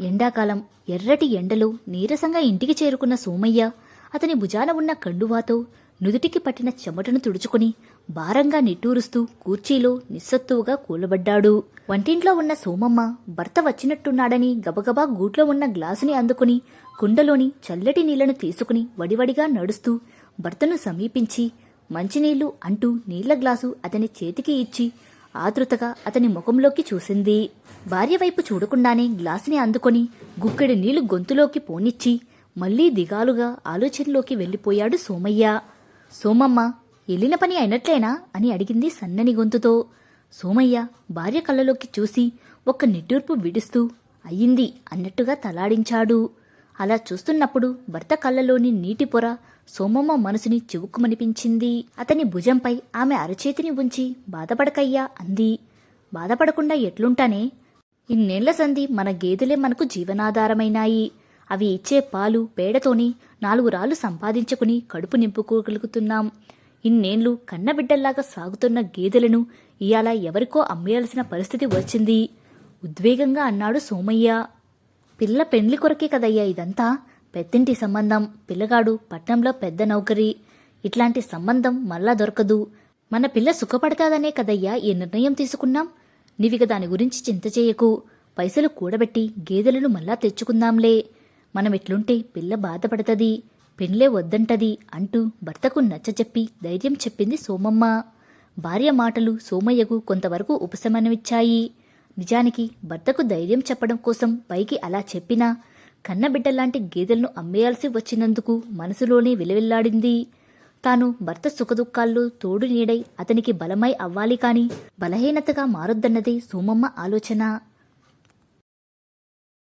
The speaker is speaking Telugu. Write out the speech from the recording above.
ఎండాకాలం ఎర్రటి ఎండలో నీరసంగా ఇంటికి చేరుకున్న సోమయ్య అతని భుజాన ఉన్న కండువాతో నుదుటికి పట్టిన చెమటను తుడుచుకుని భారంగా నిట్టూరుస్తూ కూర్చీలో నిస్సత్తువుగా కూలబడ్డాడు. వంటింట్లో ఉన్న సోమమ్మ భర్త వచ్చినట్టున్నాడని గబగబా గూట్లో ఉన్న గ్లాసుని అందుకుని కుండలోని చల్లటి నీళ్ళను తీసుకుని వడివడిగా నడుస్తూ భర్తను సమీపించి మంచినీళ్ళు అంటూ నీళ్ళ గ్లాసు అతని చేతికి ఇచ్చి ఆతృతగా అతని ముఖంలోకి చూసింది. భార్య వైపు చూడకుండానే గ్లాసుని అందుకొని గుక్కెడి నీళ్ళు గొంతులోకి పోనిచ్చి మళ్ళీ దిగాలుగా ఆలోచనలోకి వెళ్ళిపోయాడు సోమయ్య. సోమమ్మ వెళ్ళిన పని అయినట్లేనా? అని అడిగింది సన్నని గొంతుతో. సోమయ్య భార్య కళ్ళలోకి చూసి ఒక్క నిట్టూర్పు విడుస్తూ అయ్యింది అన్నట్టుగా తలాడించాడు. అలా చూస్తున్నప్పుడు భర్త కళ్ళలోని నీటి పొర సోమమ్మ మనసుని చివుక్కుమనిపించింది. అతని భుజంపై ఆమె అరచేతిని ఉంచి బాధపడకయ్యా అంది. బాధపడకుండా ఎట్లుంటానే? ఇన్నేళ్ళ సంధి మన గేదెలే మనకు జీవనాధారమైనాయి. అవి ఇచ్చే పాలు పేడతోని నాలుగు రాళ్ళు సంపాదించుకుని కడుపు నింపుకోగలుగుతున్నాం. ఇన్నేళ్ళు కన్నబిడ్డల్లాగా సాగుతున్న గేదెలను ఇయాల ఎవరికో అమ్మేయాల్సిన పరిస్థితి వచ్చింది. ఉద్వేగంగా అన్నాడు సోమయ్య. పిల్ల పెండ్లి కొరకే కదయ్యా ఇదంతా? పెద్దింటి సంబంధం పిల్లగాడు పట్నంలో పెద్ద నౌకరి. ఇట్లాంటి సంబంధం మళ్ళా దొరకదు. మన పిల్ల సుఖపడతాదనే కదయ్యా ఈ నిర్ణయం తీసుకున్నాం. నీవిక దాని గురించి చింత చేయకు. పైసలు కూడబెట్టి గేదెలను మళ్ళా తెచ్చుకుందాంలే. మనమిట్లుంటే పిల్ల బాధపడతది. పెళ్ళే వద్దంటది అంటూ భర్తకు నచ్చజెప్పి ధైర్యం చెప్పింది సోమమ్మ. భార్య మాటలు సోమయ్యకు కొంతవరకు ఉపశమనమిచ్చాయి. నిజానికి భర్తకు ధైర్యం చెప్పడం కోసం పైకి అలా చెప్పినా కన్నబిడ్డలాంటి గేదెలను అమ్మేయాల్సి వచ్చినందుకు మనసులోనే విలవిల్లాడింది. తాను భర్త సుఖదుఖాల్లో తోడు నీడై అతనికి బలమై అవ్వాలి కాని బలహీనతగా మారొద్దన్నదే సోమమ్మ ఆలోచన.